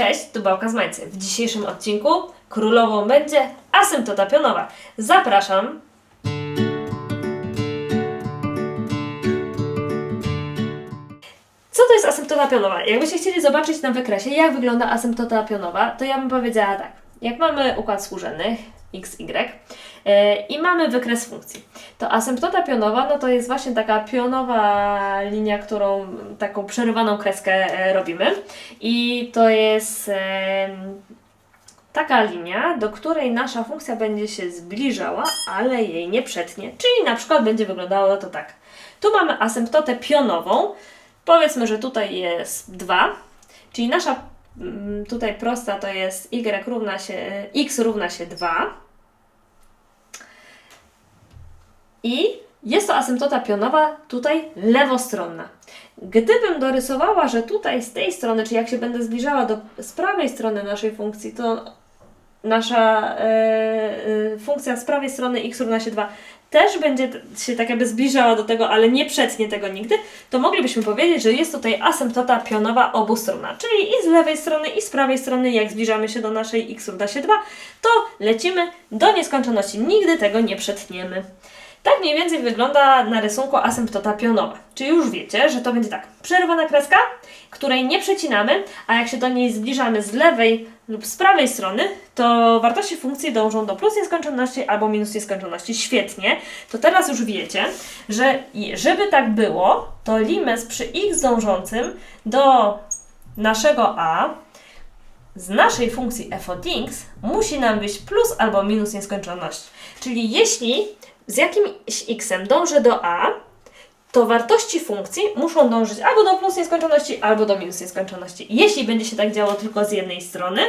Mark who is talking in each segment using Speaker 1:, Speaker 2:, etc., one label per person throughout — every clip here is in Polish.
Speaker 1: Cześć, tu Bałka z Majcy. W dzisiejszym odcinku królową będzie asymptota pionowa. Zapraszam. Co to jest asymptota pionowa? Jakbyście chcieli zobaczyć na wykresie, jak wygląda asymptota pionowa, to ja bym powiedziała tak. Jak mamy układ współrzędnych, x, y, yy, i mamy wykres funkcji, to asymptota pionowa, no to jest właśnie taka pionowa linia, którą taką przerywaną kreskę e, robimy. I to jest taka linia, do której nasza funkcja będzie się zbliżała, ale jej nie przetnie. Czyli na przykład będzie wyglądało to tak. Tu mamy asymptotę pionową. Powiedzmy, że tutaj jest 2, czyli nasza mm, tutaj prosta to jest y równa się, x równa się 2. I jest to asymptota pionowa tutaj lewostronna. Gdybym dorysowała, że tutaj z tej strony, czyli jak się będę zbliżała do z prawej strony naszej funkcji, to nasza e, e, funkcja z prawej strony x równa się 2 też będzie się tak jakby zbliżała do tego, ale nie przetnie tego nigdy, to moglibyśmy powiedzieć, że jest tutaj asymptota pionowa obustronna, czyli i z lewej strony, i z prawej strony, jak zbliżamy się do naszej x równa się 2, to lecimy do nieskończoności. Nigdy tego nie przetniemy. Tak mniej więcej wygląda na rysunku asymptota pionowa. Czyli już wiecie, że to będzie tak. Przerywana kreska, której nie przecinamy, a jak się do niej zbliżamy z lewej lub z prawej strony, to wartości funkcji dążą do plus nieskończoności albo minus nieskończoności. Świetnie. To teraz już wiecie, że żeby tak było, to limes przy x dążącym do naszego a z naszej funkcji f od x musi nam być plus albo minus nieskończoność. Czyli jeśli z jakimś x dążę do a, to wartości funkcji muszą dążyć albo do plus nieskończoności, albo do minus nieskończoności. Jeśli będzie się tak działo tylko z jednej strony,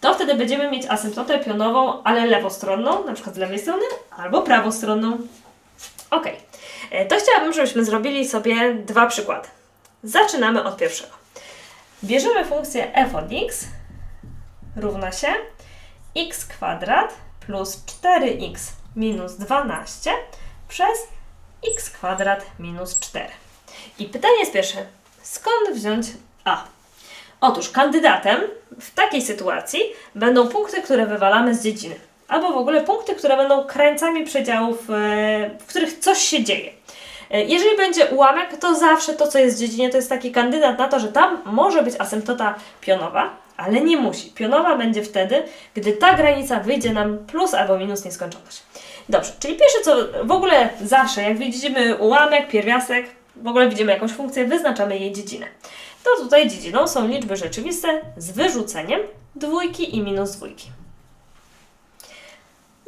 Speaker 1: to wtedy będziemy mieć asymptotę pionową, ale lewostronną, na przykład z lewej strony, albo prawostronną. Ok, e, to chciałabym, żebyśmy zrobili sobie dwa przykłady. Zaczynamy od pierwszego. Bierzemy funkcję f od x równa się x kwadrat plus 4x minus 12 przez x kwadrat minus 4. I pytanie jest pierwsze. Skąd wziąć a? Otóż kandydatem w takiej sytuacji będą punkty, które wywalamy z dziedziny. Albo w ogóle punkty, które będą krańcami przedziałów, e, w których coś się dzieje. E, jeżeli będzie ułamek, to zawsze to, co jest w dziedzinie, to jest taki kandydat na to, że tam może być asymptota pionowa, ale nie musi. Pionowa będzie wtedy, gdy ta granica wyjdzie nam plus albo minus nieskończoność. Dobrze, czyli pierwsze co w ogóle zawsze, jak widzimy ułamek, pierwiastek, w ogóle widzimy jakąś funkcję, wyznaczamy jej dziedzinę. To tutaj dziedziną są liczby rzeczywiste z wyrzuceniem dwójki i minus dwójki.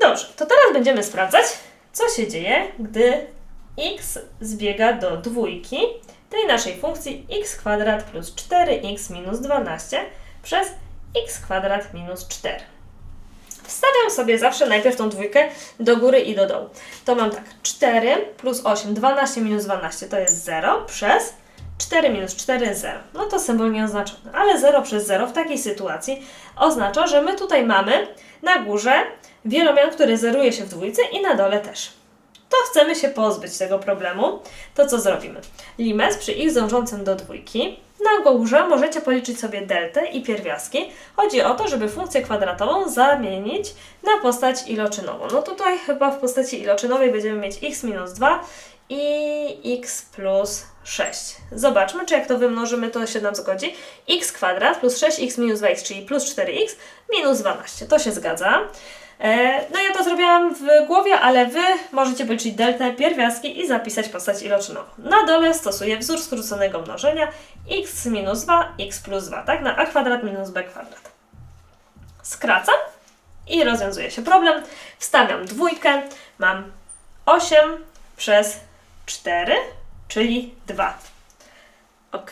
Speaker 1: Dobrze, to teraz będziemy sprawdzać, co się dzieje, gdy x zbiega do dwójki tej naszej funkcji x kwadrat plus 4x minus 12 przez x kwadrat minus 4. Wstawiam sobie zawsze najpierw tą dwójkę do góry i do dołu. To mam tak, 4 plus 8, 12 minus 12 to jest 0 przez 4 minus 4 jest 0. No to symbol nie oznaczony, ale 0 przez 0 w takiej sytuacji oznacza, że my tutaj mamy na górze wielomian, który zeruje się w dwójce i na dole też to chcemy się pozbyć tego problemu, to co zrobimy? Limes przy x dążącym do dwójki. Na górze możecie policzyć sobie deltę i pierwiastki. Chodzi o to, żeby funkcję kwadratową zamienić na postać iloczynową. No tutaj chyba w postaci iloczynowej będziemy mieć x minus 2 i x plus 6. Zobaczmy, czy jak to wymnożymy, to się nam zgodzi. x kwadrat plus 6x minus 2x, czyli plus 4x minus 12. To się zgadza. E, no ja to zrobiłam w głowie, ale Wy możecie policzyć deltę, pierwiastki i zapisać postać iloczynową. Na dole stosuję wzór skróconego mnożenia x minus 2, x plus 2, tak? Na a kwadrat minus b kwadrat. Skracam i rozwiązuje się problem. Wstawiam dwójkę, mam 8 przez 4, czyli 2. Ok,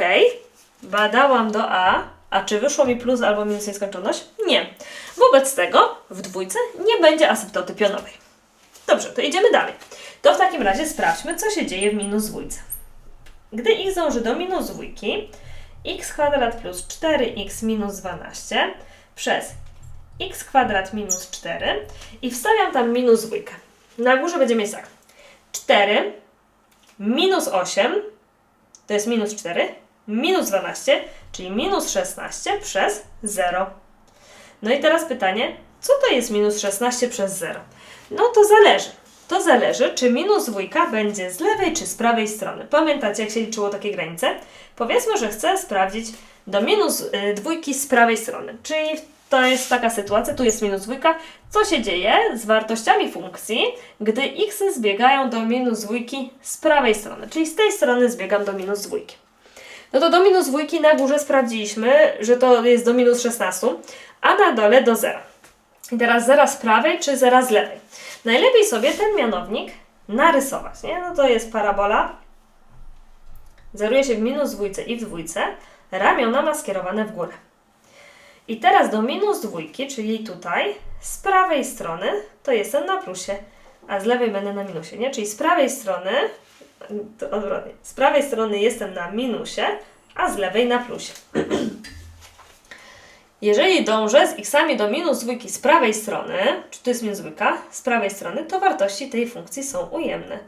Speaker 1: badałam do a, a czy wyszło mi plus albo minus nieskończoność? Nie. Wobec tego w dwójce nie będzie asymptoty pionowej. Dobrze, to idziemy dalej. To w takim razie sprawdźmy, co się dzieje w minus dwójce. Gdy x dąży do minus dwójki, x kwadrat plus 4x minus 12 przez x kwadrat minus 4 i wstawiam tam minus dwójkę. Na górze będzie mieć tak. 4 minus 8 to jest minus 4 minus 12, czyli minus 16 przez 0. No i teraz pytanie, co to jest minus 16 przez 0? No to zależy. To zależy, czy minus dwójka będzie z lewej czy z prawej strony. Pamiętacie, jak się liczyło takie granice? Powiedzmy, że chcę sprawdzić do minus y, dwójki z prawej strony. Czyli to jest taka sytuacja, tu jest minus dwójka. Co się dzieje z wartościami funkcji, gdy x zbiegają do minus dwójki z prawej strony? Czyli z tej strony zbiegam do minus dwójki. No to do minus dwójki na górze sprawdziliśmy, że to jest do minus 16, a na dole do zera. I teraz zera z prawej czy zera z lewej? Najlepiej sobie ten mianownik narysować, nie? No to jest parabola. Zeruje się w minus dwójce i w dwójce. Ramiona ma skierowane w górę. I teraz do minus dwójki, czyli tutaj, z prawej strony to jestem na plusie, a z lewej będę na minusie, nie? Czyli z prawej strony, to odwrotnie, z prawej strony jestem na minusie, a z lewej na plusie. Jeżeli dążę z xami do minus dwójki z prawej strony, czy to jest minus dwójka, z prawej strony, to wartości tej funkcji są ujemne.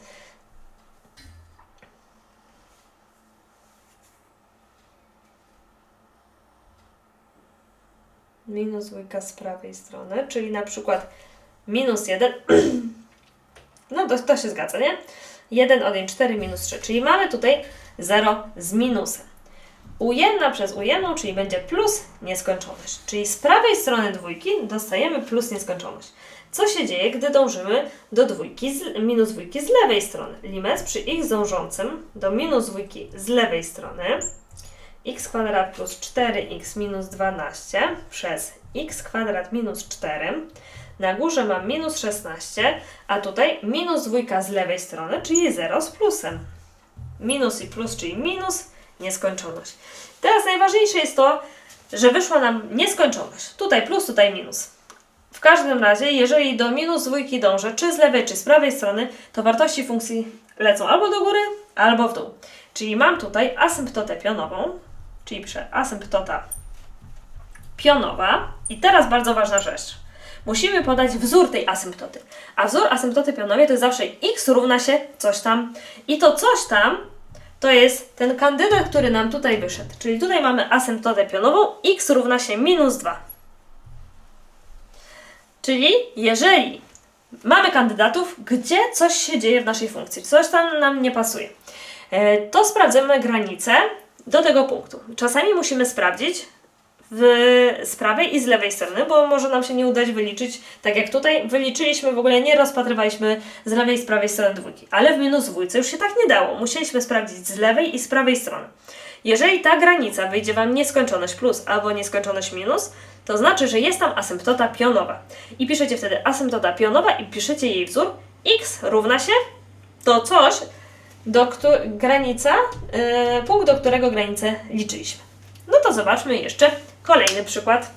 Speaker 1: Minus dwójka z prawej strony, czyli na przykład minus 1, no to, to się zgadza, nie? 1 odjąć 4 minus 3, czyli mamy tutaj 0 z minusem ujemna przez ujemną, czyli będzie plus nieskończoność. Czyli z prawej strony dwójki dostajemy plus nieskończoność. Co się dzieje, gdy dążymy do dwójki z, minus dwójki z lewej strony? Limit przy x dążącym do minus dwójki z lewej strony x kwadrat plus 4x minus 12 przez x kwadrat minus 4. Na górze mam minus 16, a tutaj minus dwójka z lewej strony, czyli 0 z plusem. Minus i plus, czyli minus, nieskończoność. Teraz najważniejsze jest to, że wyszła nam nieskończoność. Tutaj plus, tutaj minus. W każdym razie, jeżeli do minus dwójki dążę, czy z lewej, czy z prawej strony, to wartości funkcji lecą albo do góry, albo w dół. Czyli mam tutaj asymptotę pionową, czyli piszę asymptota pionowa. I teraz bardzo ważna rzecz. Musimy podać wzór tej asymptoty. A wzór asymptoty pionowej to jest zawsze x równa się coś tam. I to coś tam to jest ten kandydat, który nam tutaj wyszedł. Czyli tutaj mamy asymptotę pionową, x równa się minus 2. Czyli jeżeli mamy kandydatów, gdzie coś się dzieje w naszej funkcji, coś tam nam nie pasuje, e, to sprawdzamy granicę do tego punktu. Czasami musimy sprawdzić, w, z prawej i z lewej strony, bo może nam się nie udać wyliczyć, tak jak tutaj wyliczyliśmy, w ogóle nie rozpatrywaliśmy z lewej i z prawej strony dwójki, ale w minus dwójce już się tak nie dało. Musieliśmy sprawdzić z lewej i z prawej strony. Jeżeli ta granica wyjdzie Wam nieskończoność plus albo nieskończoność minus, to znaczy, że jest tam asymptota pionowa. I piszecie wtedy asymptota pionowa i piszecie jej wzór x równa się to coś, do granica, yy, punkt, do którego granicę liczyliśmy. No to zobaczmy jeszcze Kolejny przykład.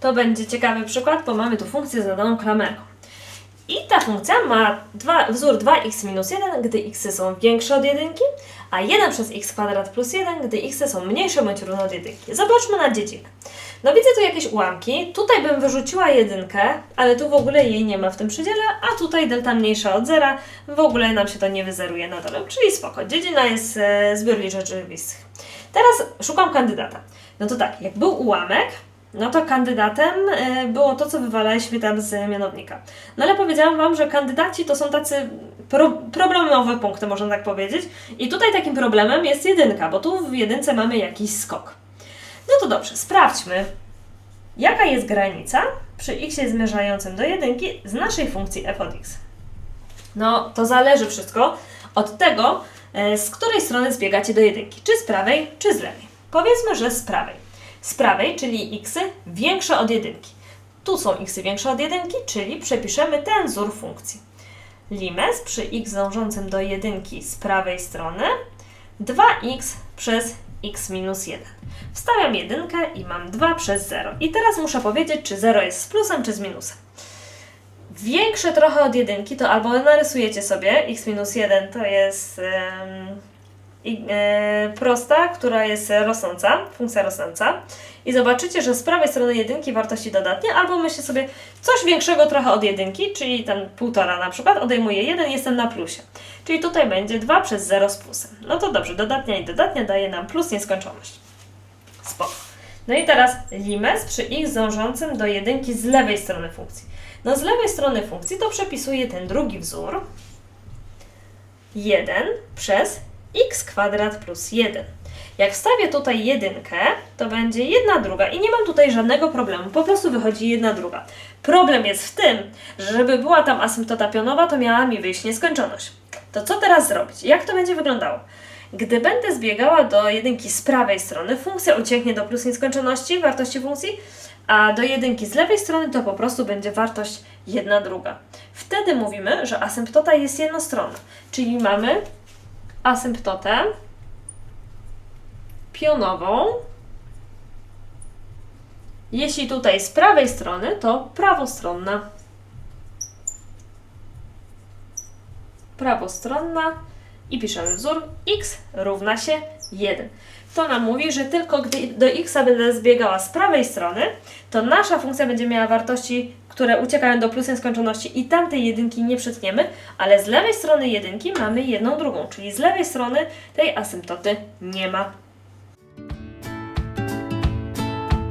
Speaker 1: To będzie ciekawy przykład, bo mamy tu funkcję zadaną klamerką. I ta funkcja ma dwa, wzór 2x minus 1, gdy x są większe od 1, a 1 przez x kwadrat plus 1, gdy x są mniejsze bądź równe od 1. Zobaczmy na dziecinę. No widzę tu jakieś ułamki. Tutaj bym wyrzuciła jedynkę, ale tu w ogóle jej nie ma w tym przedziale, a tutaj delta mniejsza od zera, w ogóle nam się to nie wyzeruje na dole, czyli spoko. Dziedzina jest e, zbiór liczb rzeczywistych. Teraz szukam kandydata. No to tak, jak był ułamek, no to kandydatem e, było to, co wywalaliśmy tam z mianownika. No ale powiedziałam Wam, że kandydaci to są tacy pro, problemowe punkty, można tak powiedzieć. I tutaj takim problemem jest jedynka, bo tu w jedynce mamy jakiś skok. No to dobrze, sprawdźmy, jaka jest granica przy x zmierzającym do jedynki z naszej funkcji f od x. No, to zależy wszystko od tego, e, z której strony zbiegacie do jedynki. Czy z prawej, czy z lewej. Powiedzmy, że z prawej. Z prawej, czyli x większe od jedynki. Tu są x większe od jedynki, czyli przepiszemy ten wzór funkcji. Limes przy x dążącym do jedynki z prawej strony 2x przez x minus 1. Wstawiam jedynkę i mam 2 przez 0. I teraz muszę powiedzieć, czy 0 jest z plusem, czy z minusem. Większe trochę od jedynki to albo narysujecie sobie x minus 1 to jest e, prosta, która jest rosnąca, funkcja rosnąca. I zobaczycie, że z prawej strony jedynki wartości dodatnie, albo myślę sobie coś większego trochę od jedynki, czyli ten półtora na przykład, odejmuję jeden, jestem na plusie. Czyli tutaj będzie 2 przez 0 z plusem. No to dobrze, dodatnia i dodatnia daje nam plus nieskończoność. Spoko. No i teraz limes przy x dążącym do jedynki z lewej strony funkcji. No z lewej strony funkcji to przepisuję ten drugi wzór. 1 przez x kwadrat plus 1. Jak wstawię tutaj jedynkę, to będzie jedna druga i nie mam tutaj żadnego problemu, po prostu wychodzi jedna druga. Problem jest w tym, że żeby była tam asymptota pionowa, to miała mi wyjść nieskończoność. To co teraz zrobić? Jak to będzie wyglądało? Gdy będę zbiegała do jedynki z prawej strony, funkcja ucieknie do plus nieskończoności wartości funkcji, a do jedynki z lewej strony to po prostu będzie wartość jedna druga. Wtedy mówimy, że asymptota jest jednostronna, czyli mamy asymptotę pionową. Jeśli tutaj z prawej strony, to prawostronna. Prawostronna i piszemy wzór x równa się 1. To nam mówi, że tylko gdy do x będę zbiegała z prawej strony, to nasza funkcja będzie miała wartości, które uciekają do plus nieskończoności i tamtej jedynki nie przetniemy, ale z lewej strony jedynki mamy jedną drugą, czyli z lewej strony tej asymptoty nie ma.